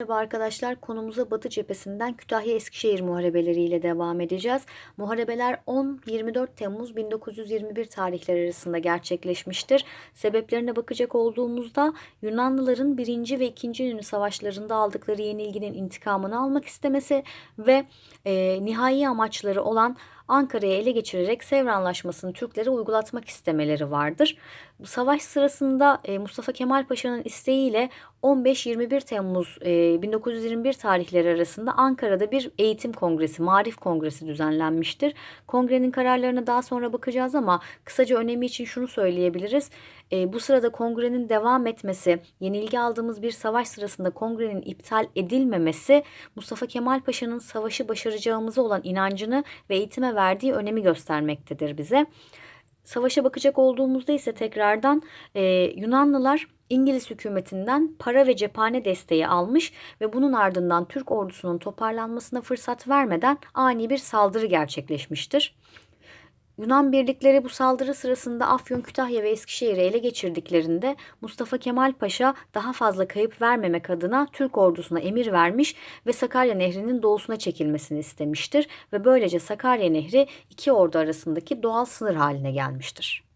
Merhaba arkadaşlar, konumuza Batı cephesinden Kütahya Eskişehir muharebeleriyle devam edeceğiz. Muharebeler 10-24 Temmuz 1921 tarihleri arasında gerçekleşmiştir. Sebeplerine bakacak olduğumuzda Yunanlıların 1. ve 2. Yunus savaşlarında aldıkları yenilginin intikamını almak istemesi ve e, nihai amaçları olan Ankara'yı ele geçirerek Sevr Anlaşması'nı Türklere uygulatmak istemeleri vardır. Bu savaş sırasında e, Mustafa Kemal Paşa'nın isteğiyle 15-21 Temmuz e, 1921 tarihleri arasında Ankara'da bir eğitim kongresi, marif kongresi düzenlenmiştir. Kongrenin kararlarına daha sonra bakacağız ama kısaca önemi için şunu söyleyebiliriz. E, bu sırada kongrenin devam etmesi, yenilgi aldığımız bir savaş sırasında kongrenin iptal edilmemesi Mustafa Kemal Paşa'nın savaşı başaracağımıza olan inancını ve eğitime verdiği önemi göstermektedir bize. Savaşa bakacak olduğumuzda ise tekrardan e, Yunanlılar İngiliz hükümetinden para ve cephane desteği almış ve bunun ardından Türk ordusunun toparlanmasına fırsat vermeden ani bir saldırı gerçekleşmiştir. Yunan birlikleri bu saldırı sırasında Afyon, Kütahya ve Eskişehir'i ele geçirdiklerinde Mustafa Kemal Paşa daha fazla kayıp vermemek adına Türk ordusuna emir vermiş ve Sakarya Nehri'nin doğusuna çekilmesini istemiştir ve böylece Sakarya Nehri iki ordu arasındaki doğal sınır haline gelmiştir.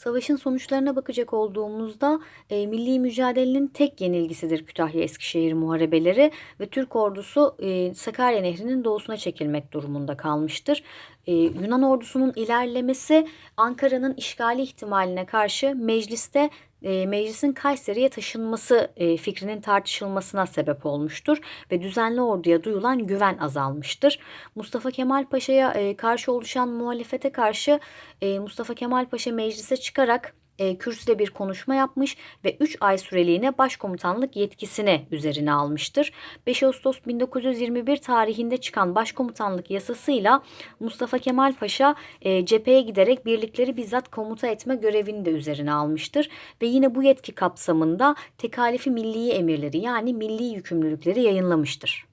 Savaşın sonuçlarına bakacak olduğumuzda e, milli mücadelenin tek yenilgisidir Kütahya Eskişehir muharebeleri ve Türk ordusu e, Sakarya Nehri'nin doğusuna çekilmek durumunda kalmıştır. E, Yunan ordusunun ilerlemesi Ankara'nın işgali ihtimaline karşı mecliste e, meclisin Kayseri'ye taşınması e, fikrinin tartışılmasına sebep olmuştur ve düzenli orduya duyulan güven azalmıştır. Mustafa Kemal Paşa'ya e, karşı oluşan muhalefete karşı Mustafa Kemal Paşa meclise çıkarak e, kürsüde bir konuşma yapmış ve 3 ay süreliğine başkomutanlık yetkisini üzerine almıştır. 5 Ağustos 1921 tarihinde çıkan başkomutanlık yasasıyla Mustafa Kemal Paşa e, cepheye giderek birlikleri bizzat komuta etme görevini de üzerine almıştır. Ve yine bu yetki kapsamında tekalifi milliye emirleri yani milli yükümlülükleri yayınlamıştır.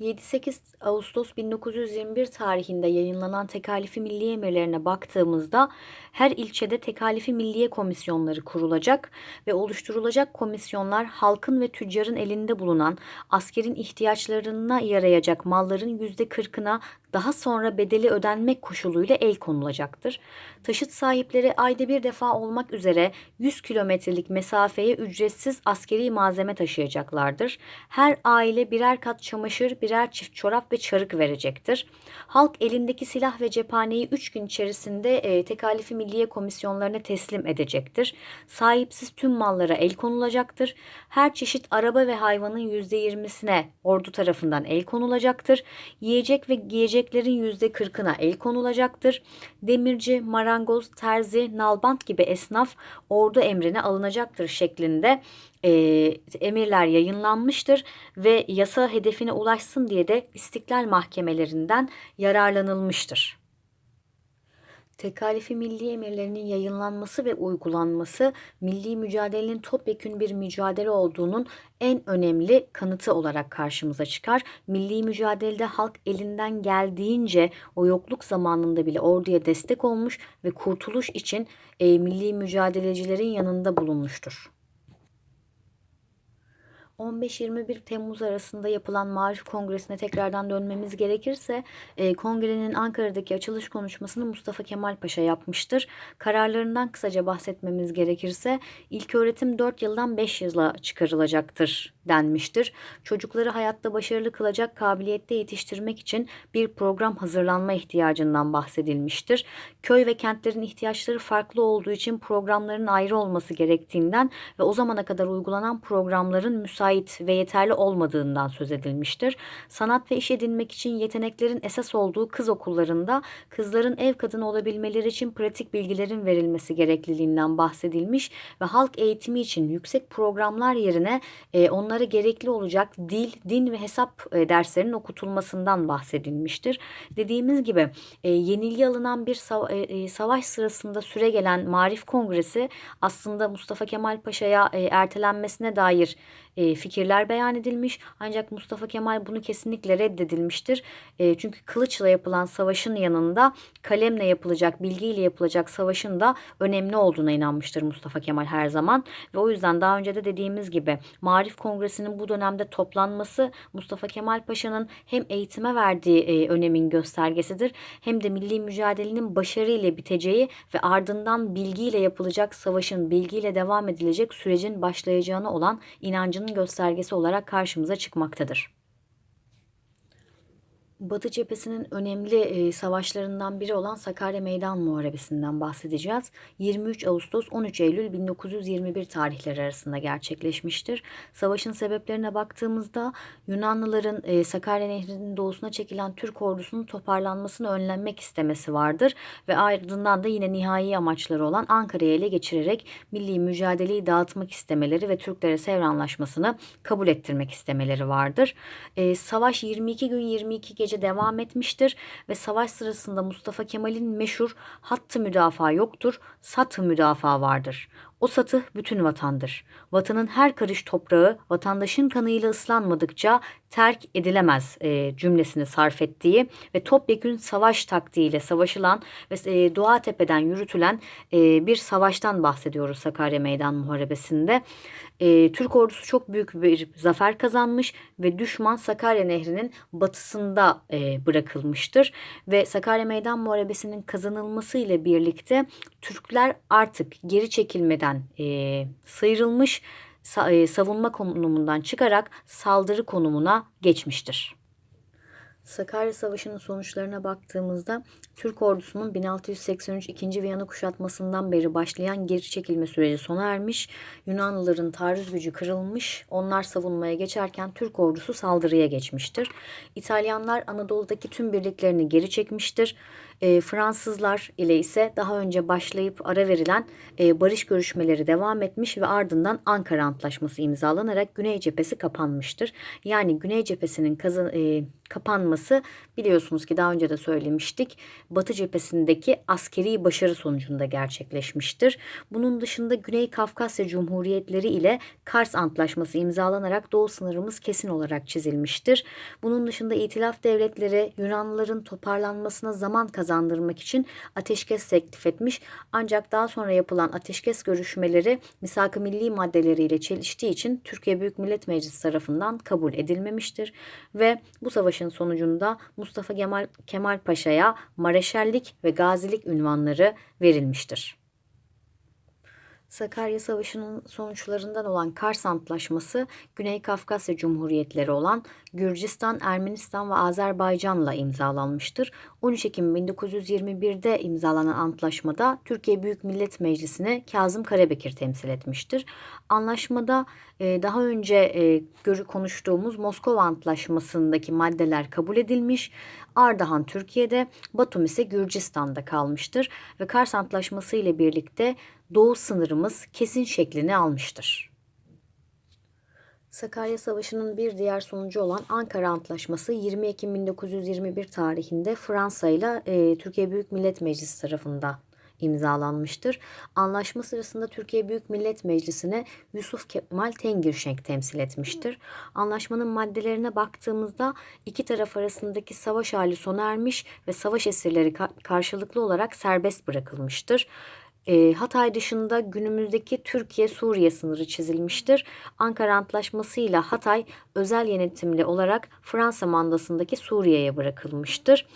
7-8 Ağustos 1921 tarihinde yayınlanan tekalifi milliye emirlerine baktığımızda her ilçede tekalifi milliye komisyonları kurulacak ve oluşturulacak komisyonlar halkın ve tüccarın elinde bulunan askerin ihtiyaçlarına yarayacak malların %40'ına daha sonra bedeli ödenmek koşuluyla el konulacaktır. Taşıt sahipleri ayda bir defa olmak üzere 100 kilometrelik mesafeye ücretsiz askeri malzeme taşıyacaklardır. Her aile birer kat çamaşır, birer çift çorap ve çarık verecektir. Halk elindeki silah ve cephaneyi 3 gün içerisinde e, tekalifi milliye komisyonlarına teslim edecektir. Sahipsiz tüm mallara el konulacaktır. Her çeşit araba ve hayvanın %20'sine ordu tarafından el konulacaktır. Yiyecek ve giyeceklerin %40'ına el konulacaktır. Demirci, marangoz, terzi, nalbant gibi esnaf ordu emrine alınacaktır şeklinde e, emirler yayınlanmıştır ve yasa hedefine ulaşsın diye de istiklal mahkemelerinden yararlanılmıştır. Tekalifi milli emirlerinin yayınlanması ve uygulanması milli mücadelenin topyekün bir mücadele olduğunun en önemli kanıtı olarak karşımıza çıkar. Milli mücadelede halk elinden geldiğince o yokluk zamanında bile orduya destek olmuş ve kurtuluş için e, milli mücadelecilerin yanında bulunmuştur. 15-21 Temmuz arasında yapılan Marif Kongresi'ne tekrardan dönmemiz gerekirse e, kongrenin Ankara'daki açılış konuşmasını Mustafa Kemal Paşa yapmıştır. Kararlarından kısaca bahsetmemiz gerekirse ilk öğretim 4 yıldan 5 yıla çıkarılacaktır denmiştir. Çocukları hayatta başarılı kılacak kabiliyette yetiştirmek için bir program hazırlanma ihtiyacından bahsedilmiştir. Köy ve kentlerin ihtiyaçları farklı olduğu için programların ayrı olması gerektiğinden ve o zamana kadar uygulanan programların müsait ve yeterli olmadığından söz edilmiştir. Sanat ve iş edinmek için yeteneklerin esas olduğu kız okullarında kızların ev kadını olabilmeleri için pratik bilgilerin verilmesi gerekliliğinden bahsedilmiş ve halk eğitimi için yüksek programlar yerine e, onlara gerekli olacak dil, din ve hesap e, derslerinin okutulmasından bahsedilmiştir. Dediğimiz gibi e, yenilgi alınan bir sava e, e, savaş sırasında süre gelen Marif Kongresi aslında Mustafa Kemal Paşa'ya e, ertelenmesine dair e, fikirler beyan edilmiş. Ancak Mustafa Kemal bunu kesinlikle reddedilmiştir. E, çünkü kılıçla yapılan savaşın yanında kalemle yapılacak, bilgiyle yapılacak savaşın da önemli olduğuna inanmıştır Mustafa Kemal her zaman. Ve o yüzden daha önce de dediğimiz gibi Marif Kongresi'nin bu dönemde toplanması Mustafa Kemal Paşa'nın hem eğitime verdiği e, önemin göstergesidir hem de milli mücadelenin başarıyla biteceği ve ardından bilgiyle yapılacak savaşın, bilgiyle devam edilecek sürecin başlayacağına olan göstergesi olarak karşımıza çıkmaktadır. Batı cephesinin önemli e, savaşlarından biri olan Sakarya Meydan Muharebesi'nden bahsedeceğiz. 23 Ağustos 13 Eylül 1921 tarihleri arasında gerçekleşmiştir. Savaşın sebeplerine baktığımızda Yunanlıların e, Sakarya Nehri'nin doğusuna çekilen Türk ordusunun toparlanmasını önlenmek istemesi vardır ve ardından da yine nihai amaçları olan Ankara'yı ele geçirerek milli mücadeleyi dağıtmak istemeleri ve Türklere Sevr Anlaşması'nı kabul ettirmek istemeleri vardır. E, savaş 22 gün 22 gece gece devam etmiştir ve savaş sırasında Mustafa Kemal'in meşhur hattı müdafaa yoktur, satı müdafaa vardır. O satı bütün vatandır. Vatanın her karış toprağı vatandaşın kanıyla ıslanmadıkça terk edilemez e, cümlesini sarf ettiği ve topyekün savaş taktiğiyle savaşılan ve e, Doğa Tepe'den yürütülen e, bir savaştan bahsediyoruz Sakarya Meydan Muharebesi'nde. E, Türk ordusu çok büyük bir zafer kazanmış ve düşman Sakarya Nehri'nin batısında e, bırakılmıştır. Ve Sakarya Meydan Muharebesi'nin kazanılması ile birlikte Türkler artık geri çekilmeden e, sıyrılmış e, savunma konumundan çıkarak saldırı konumuna geçmiştir. Sakarya Savaşı'nın sonuçlarına baktığımızda Türk ordusunun 1683 2. Viyana kuşatmasından beri başlayan geri çekilme süreci sona ermiş. Yunanlıların taarruz gücü kırılmış. Onlar savunmaya geçerken Türk ordusu saldırıya geçmiştir. İtalyanlar Anadolu'daki tüm birliklerini geri çekmiştir. E, Fransızlar ile ise daha önce başlayıp ara verilen e, barış görüşmeleri devam etmiş ve ardından Ankara Antlaşması imzalanarak Güney cephesi kapanmıştır. Yani Güney cephesinin kazan, e, kapanması biliyorsunuz ki daha önce de söylemiştik. Batı cephesindeki askeri başarı sonucunda gerçekleşmiştir. Bunun dışında Güney Kafkasya Cumhuriyetleri ile Kars Antlaşması imzalanarak doğu sınırımız kesin olarak çizilmiştir. Bunun dışında İtilaf devletleri Yunanlıların toparlanmasına zaman kazandırmak için ateşkes teklif etmiş. Ancak daha sonra yapılan ateşkes görüşmeleri misak-ı milli maddeleriyle çeliştiği için Türkiye Büyük Millet Meclisi tarafından kabul edilmemiştir ve bu savaşın sonucunda Mustafa Kemal, Kemal Paşa'ya mareşallik ve gazilik ünvanları verilmiştir. Sakarya Savaşı'nın sonuçlarından olan Kars Antlaşması Güney Kafkasya Cumhuriyetleri olan Gürcistan, Ermenistan ve Azerbaycan'la imzalanmıştır. 13 Ekim 1921'de imzalanan antlaşmada Türkiye Büyük Millet Meclisi'ni Kazım Karabekir temsil etmiştir. Anlaşmada e, daha önce e, konuştuğumuz Moskova Antlaşması'ndaki maddeler kabul edilmiş. Ardahan Türkiye'de, Batum ise Gürcistan'da kalmıştır ve Kars Antlaşması ile birlikte doğu sınırımız kesin şeklini almıştır. Sakarya Savaşı'nın bir diğer sonucu olan Ankara Antlaşması 20 Ekim 1921 tarihinde Fransa ile e, Türkiye Büyük Millet Meclisi tarafından imzalanmıştır. Anlaşma sırasında Türkiye Büyük Millet Meclisi'ne Yusuf Kemal Tengirşenk temsil etmiştir. Anlaşmanın maddelerine baktığımızda iki taraf arasındaki savaş hali sona ermiş ve savaş esirleri karşılıklı olarak serbest bırakılmıştır. E, Hatay dışında günümüzdeki Türkiye-Suriye sınırı çizilmiştir. Ankara Antlaşması ile Hatay özel yönetimli olarak Fransa mandasındaki Suriye'ye bırakılmıştır.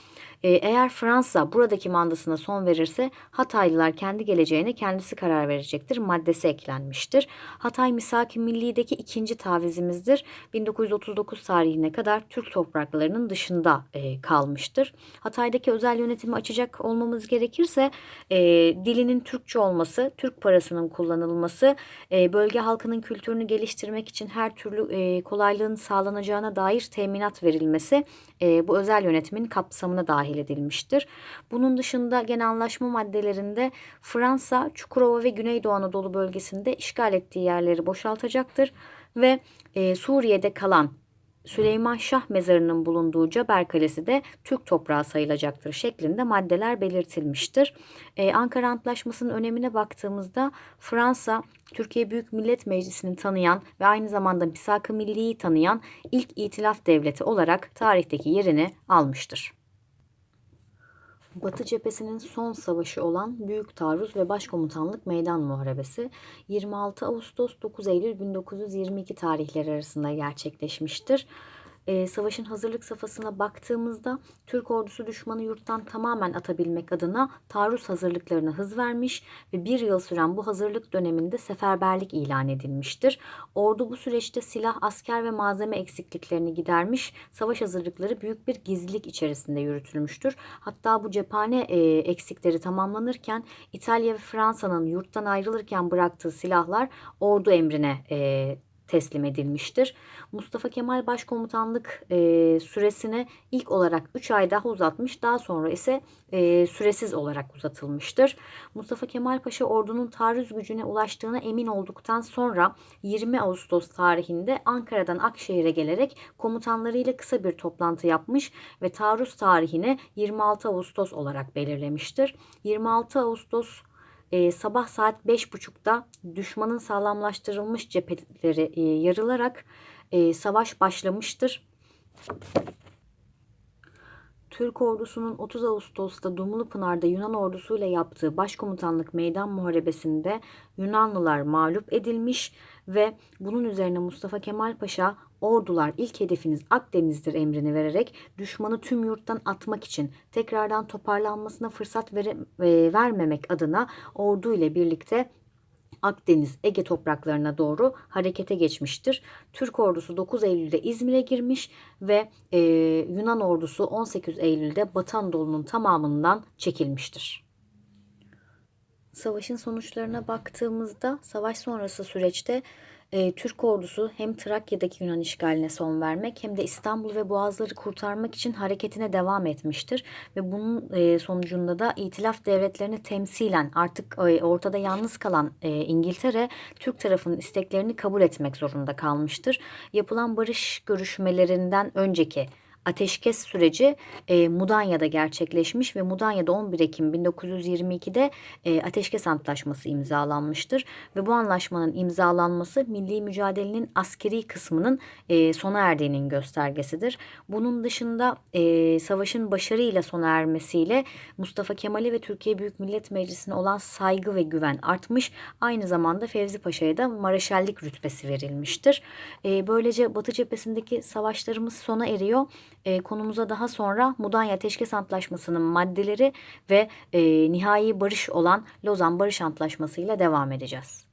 Ee, eğer Fransa buradaki mandasına son verirse Hataylılar kendi geleceğine kendisi karar verecektir. Maddesi eklenmiştir. Hatay Misak-ı Milli'deki ikinci tavizimizdir. 1939 tarihine kadar Türk topraklarının dışında e, kalmıştır. Hatay'daki özel yönetimi açacak olmamız gerekirse e, dilinin Türkçe olması, Türk parasının kullanılması, e, bölge halkının kültürünü geliştirmek için her türlü e, kolaylığın sağlanacağına dair teminat verilmesi e, bu özel yönetimin kapsamına dahil edilmiştir. Bunun dışında gene anlaşma maddelerinde Fransa Çukurova ve Güneydoğu Anadolu bölgesinde işgal ettiği yerleri boşaltacaktır ve e, Suriye'de kalan Süleyman Şah mezarının bulunduğu Caber Kalesi de Türk toprağı sayılacaktır şeklinde maddeler belirtilmiştir. Ee, Ankara Antlaşması'nın önemine baktığımızda Fransa, Türkiye Büyük Millet Meclisi'ni tanıyan ve aynı zamanda Misak-ı Milli'yi tanıyan ilk itilaf devleti olarak tarihteki yerini almıştır. Batı cephesinin son savaşı olan Büyük Taarruz ve Başkomutanlık Meydan Muharebesi 26 Ağustos 9 Eylül 1922 tarihleri arasında gerçekleşmiştir. Ee, savaşın hazırlık safhasına baktığımızda Türk ordusu düşmanı yurttan tamamen atabilmek adına taarruz hazırlıklarına hız vermiş ve bir yıl süren bu hazırlık döneminde seferberlik ilan edilmiştir. Ordu bu süreçte silah, asker ve malzeme eksikliklerini gidermiş, savaş hazırlıkları büyük bir gizlilik içerisinde yürütülmüştür. Hatta bu cephane e, eksikleri tamamlanırken İtalya ve Fransa'nın yurttan ayrılırken bıraktığı silahlar ordu emrine e, teslim edilmiştir. Mustafa Kemal Başkomutanlık e, süresini ilk olarak 3 ay daha uzatmış, daha sonra ise e, süresiz olarak uzatılmıştır. Mustafa Kemal Paşa ordunun taarruz gücüne ulaştığına emin olduktan sonra 20 Ağustos tarihinde Ankara'dan Akşehir'e gelerek komutanlarıyla kısa bir toplantı yapmış ve taarruz tarihini 26 Ağustos olarak belirlemiştir. 26 Ağustos e, sabah saat 5.30'da düşmanın sağlamlaştırılmış cepheleri e, yarılarak e, savaş başlamıştır. Türk ordusunun 30 Ağustos'ta Dumlupınar'da Yunan ordusuyla yaptığı başkomutanlık meydan muharebesinde Yunanlılar mağlup edilmiş ve bunun üzerine Mustafa Kemal Paşa ordular ilk hedefiniz Akdeniz'dir emrini vererek düşmanı tüm yurttan atmak için tekrardan toparlanmasına fırsat vere, e, vermemek adına ordu ile birlikte Akdeniz, Ege topraklarına doğru harekete geçmiştir. Türk ordusu 9 Eylül'de İzmir'e girmiş ve e, Yunan ordusu 18 Eylül'de Batı Anadolu'nun tamamından çekilmiştir. Savaşın sonuçlarına baktığımızda savaş sonrası süreçte e, Türk ordusu hem Trakya'daki Yunan işgaline son vermek hem de İstanbul ve Boğazları kurtarmak için hareketine devam etmiştir. Ve bunun e, sonucunda da itilaf devletlerini temsilen artık e, ortada yalnız kalan e, İngiltere Türk tarafının isteklerini kabul etmek zorunda kalmıştır. Yapılan barış görüşmelerinden önceki ateşkes süreci e, Mudanya'da gerçekleşmiş ve Mudanya'da 11 Ekim 1922'de e, ateşkes antlaşması imzalanmıştır ve bu anlaşmanın imzalanması milli mücadelenin askeri kısmının e, sona erdiğinin göstergesidir. Bunun dışında e, savaşın başarıyla sona ermesiyle Mustafa Kemal'e ve Türkiye Büyük Millet Meclisi'ne olan saygı ve güven artmış. Aynı zamanda Fevzi Paşa'ya da Maraşellik rütbesi verilmiştir. E, böylece Batı cephesindeki savaşlarımız sona eriyor e, konumuza daha sonra Mudanya Ateşkes Antlaşması'nın maddeleri ve e, nihai barış olan Lozan Barış Antlaşması ile devam edeceğiz.